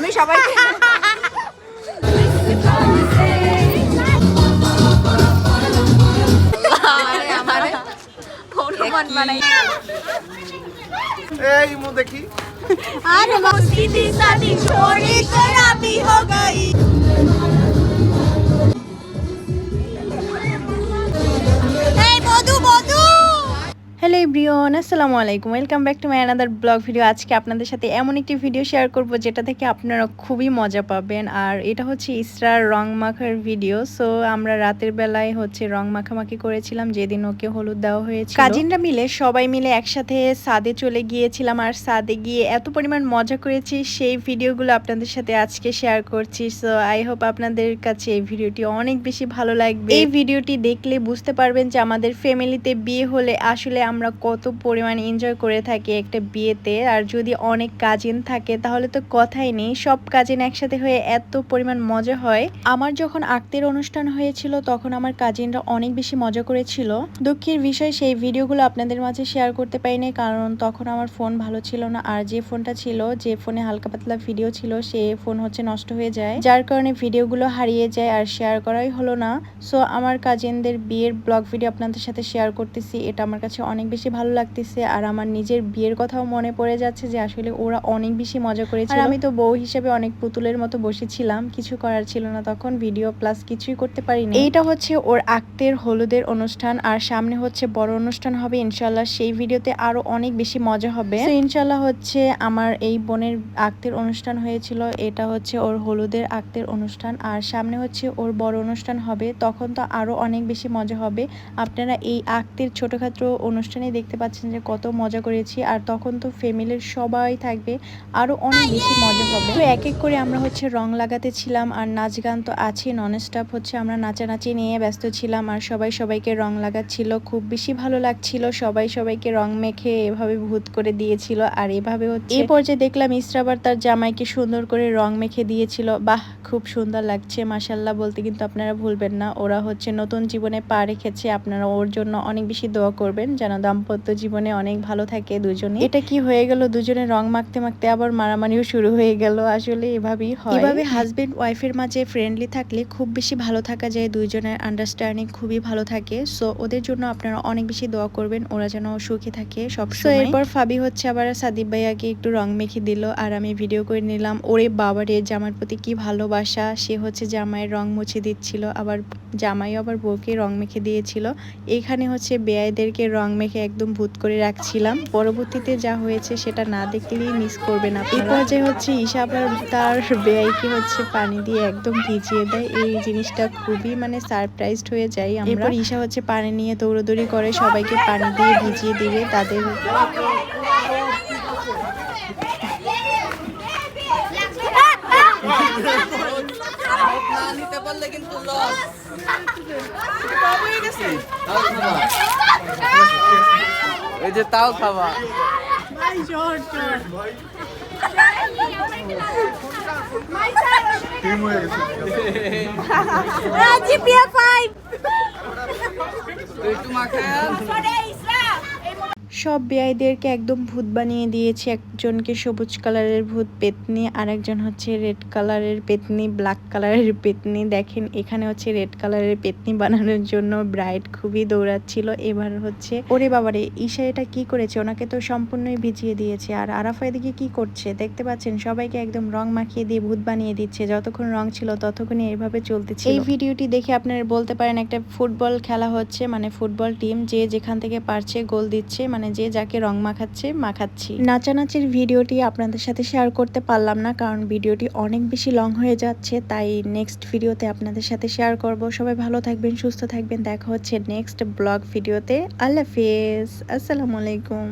আমি সবাইকে এই মু দেখি। আর মা সিটি সাদি ছোড়ি তোরা হ্যালো এভরিওয়ান আসসালামু আলাইকুম। Welcome back to my another blog video আজকে আপনাদের সাথে এমন একটি ভিডিও শেয়ার করব যেটা থেকে আপনারা খুবই মজা পাবেন। আর এটা হচ্ছে ইসরার রং মাখার ভিডিও সো আমরা রাতের বেলায় হচ্ছে রং মাখামাখি করেছিলাম। যেদিন ওকে হলুদ দেওয়া হয়েছে কাজিনরা মিলে সবাই মিলে একসাথে সাদে চলে গিয়েছিলাম। আর সাদে গিয়ে এত পরিমাণ মজা করেছি সেই ভিডিওগুলো আপনাদের সাথে আজকে শেয়ার করছি। সো আই হোপ আপনাদের কাছে এই ভিডিওটি অনেক বেশি ভালো লাগবে। এই ভিডিওটি দেখলে বুঝতে পারবেন যে আমাদের ফ্যামিলিতে বিয়ে হলে আসলে আমরা কত পরিমাণ এনজয় করে থাকি একটা বিয়েতে। আর যদি অনেক কাজিন থাকে, তাহলে তো কথাই নেই। সব কাজিন একসাথে হয়ে এত পরিমাণ মজা হয়। আমার যখন আক্তের অনুষ্ঠান হয়েছিল, তখন আমার কাজিনরা অনেক বেশি মজা করেছিল। দুঃখের বিষয়, সেই ভিডিওগুলো আপনাদের মাঝে শেয়ার করতে পারিনি, কারণ তখন আমার ফোন ভালো ছিল না। আর যে ফোনটা ছিল, যে ফোনে হালকা পাতলা ভিডিও ছিল, সে ফোন হচ্ছে নষ্ট হয়ে যায়। যার কারণে ভিডিওগুলো হারিয়ে যায় আর শেয়ার করাই হলো না। সো আমার কাজিনদের বিয়ের ব্লগ ভিডিও আপনাদের সাথে শেয়ার করতেছি। এটা আমার কাছে অনেক বেশি ভালো লাগতেছে আর আমার নিজের বিয়ের কথাও মনে পড়ে যাচ্ছে যে আসলে ওরা অনেক বেশি মজা করেছে আর আমি তো বউ হিসেবে অনেক পুতুলের মতো বসেছিলাম কিছু করার ছিল না তখন ভিডিও প্লাস কিছুই করতে পারিনি। এইটা হচ্ছে ওর আক্তের হলুদের অনুষ্ঠান আর সামনে হচ্ছে বড় অনুষ্ঠান হবে ইনশাল্লাহ সেই ভিডিওতে আরও অনেক বেশি মজা হবে। তো ইনশাল্লাহ হচ্ছে আমার এই বোনের আক্তের অনুষ্ঠান হয়েছিল এটা হচ্ছে ওর হলুদের আক্তের অনুষ্ঠান আর সামনে হচ্ছে ওর বড় অনুষ্ঠান হবে তখন তো আরও অনেক বেশি মজা হবে। আপনারা এই আক্তের ছোটখাটো অনুষ্ঠানে দেখতে পাচ্ছেন যে কত মজা করেছি, আর তখন তো ফ্যামিলির সবাই থাকবে, আরও অনেক বেশি মজা হবে। তো এক এক করে আমরা হচ্ছে রং লাগাতে ছিলাম, আর নাচ গান তো আছে নন স্টপ হচ্ছে, আমরা নাচানাচি নিয়ে ব্যস্ত ছিলাম, আর সবাই সবাইকে রং লাগাচ্ছিল, খুব বেশি ভালো লাগছিল, সবাই সবাইকে রং মেখে এভাবে ভূত করে দিয়েছিল, আর এভাবে হচ্ছে এই পর্যায়ে দেখলাম ইসরাবার তার জামাইকে সুন্দর করে রং মেখে দিয়েছিল, বাহ, খুব সুন্দর লাগছে মাসাল্লাহ বলতে কিন্তু আপনারা ভুলবেন না, ওরা হচ্ছে নতুন জীবনে পা রেখেছে, আপনারা ওর জন্য অনেক বেশি দোয়া করবেন, যেন দাম্পত্য জীবনে অনেক ভালো থাকে দুজনে। এটা কি হয়ে গেল? দুজনে রং মাখতে মাখতে আবার মারামারিও শুরু হয়ে গেল। আসলে এভাবেই হয়। এভাবে হাজবেন্ড ওয়াইফের মাঝে ফ্রেন্ডলি থাকলে খুব বেশি ভালো থাকা যায়। দুইজনের আন্ডারস্ট্যান্ডিং খুবই ভালো থাকে। সো ওদের জন্য আপনারা অনেক বেশি দোয়া করবেন। ওরা যেন সুখে থাকে সব এরপর ফাবি হচ্ছে আবার সাদিব ভাইয়াকে একটু রং মেখে দিল। আর আমি ভিডিও করে নিলাম ওরে বাবারে জামার প্রতি কি ভালোবাসা? সে হচ্ছে জামাইয়ের রং মুছে দিচ্ছিল। আবার জামাই আবার বউকে রং মেখে দিয়েছিল। এখানে হচ্ছে বেয়াইদেরকে রং মেখে একদম ভূত করে রাখছিলাম। পরবর্তীতে যা হয়েছে সেটা না দেখলেই মিস করবেন আপনি এই পর্যায়ে হচ্ছে ঈশা আবার তার বেয়াইকে হচ্ছে পানি দিয়ে একদম ভিজিয়ে দেয়। এই জিনিসটা খুবই মানে সারপ্রাইজড হয়ে যায় আমরা। এরপর ঈশা হচ্ছে পানি নিয়ে দৌড়দৌড়ি করে সবাইকে পানি দিয়ে ভিজিয়ে দিবে তাদের। না নিতে পারলে কিন্তু লস এই যে তাও খাবা জিপিএ 5 একটু মাখায় সব বেআইদেরকে একদম ভূত বানিয়ে দিয়েছে। একজনকে সবুজ কালারের ভূত পেতনি আর একজন হচ্ছে রেড কালারের পেতনি, ব্ল্যাক কালারের পেতনি। দেখেন, এখানে হচ্ছে রেড কালারের পেতনি বানানোর জন্য ব্রাইড খুবই দৌড়াচ্ছিল। এবার হচ্ছে, ওরে বাবারে, ঈশা এটা কি করেছে? ওনাকে তো সম্পূর্ণই ভিজিয়ে দিয়েছে। আর আরাফা এদিকে কি করছে? দেখতে পাচ্ছেন, সবাইকে একদম রং মাখিয়ে দিয়ে ভূত বানিয়ে দিচ্ছে। যতক্ষণ রং ছিল, ততক্ষণই এইভাবে চলতেছে এই ভিডিওটি দেখে আপনারা বলতে পারেন, একটা ফুটবল খেলা হচ্ছে। মানে ফুটবল টিম যে যেখান থেকে পারছে গোল দিচ্ছে। মানে যে যাকে রং মাখাচ্ছে, মাখাচ্ছি। নাচানাচির ভিডিওটি আপনাদের সাথে শেয়ার করতে পারলাম না, কারণ ভিডিওটি অনেক বেশি লং হয়ে যাচ্ছে, তাই নেক্সট ভিডিওতে আপনাদের সাথে শেয়ার করব। সবাই ভালো থাকবেন, সুস্থ থাকবেন। দেখা হচ্ছে নেক্সট ব্লগ ভিডিওতে। আল্লাহ হাফিজ। আসসালামু আলাইকুম।